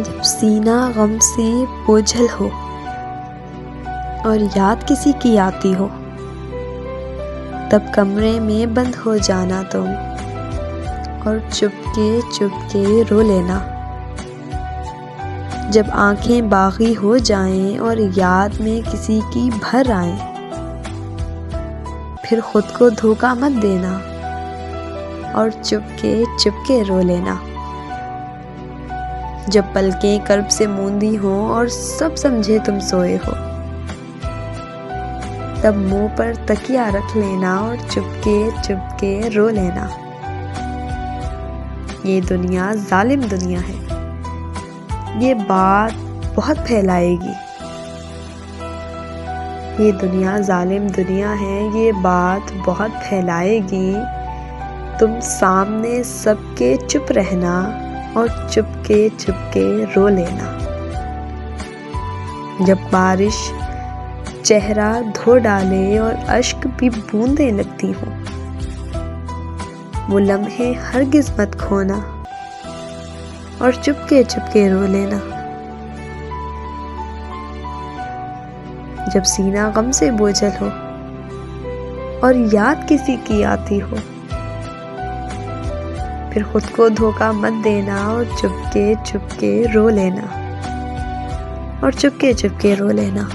जब सीना गम से बोझल हो और याद किसी की आती हो, तब कमरे में बंद हो जाना तुम और चुपके चुपके रो लेना। जब आँखें बागी हो जाएँ और याद में किसी की भर आए, फिर खुद को धोखा मत देना और चुपके चुपके रो लेना। जब पलकें कर्ब से मूंदी हो और सब समझे तुम सोए हो। तब मुँह पर तकिया रख लेना और चुपके चुपके रो लेना। ये दुनिया जालिम दुनिया है। ये बात बहुत फैलाएगी। ये दुनिया जालिम दुनिया है, ये बात बहुत फैलाएगी। तुम सामने सबके चुप रहना। और चुपके चुपके रो लेना। जब बारिश चेहरा धो डाले और अश्क भी बूंदे लगती हो, वो लम्हे हर मत खोना और चुपके चुपके रो लेना। जब सीना गम से बोझल हो और याद किसी की आती हो फिर खुद को धोखा मत देना और चुपके चुपके रो लेना। और चुपके चुपके रो लेना।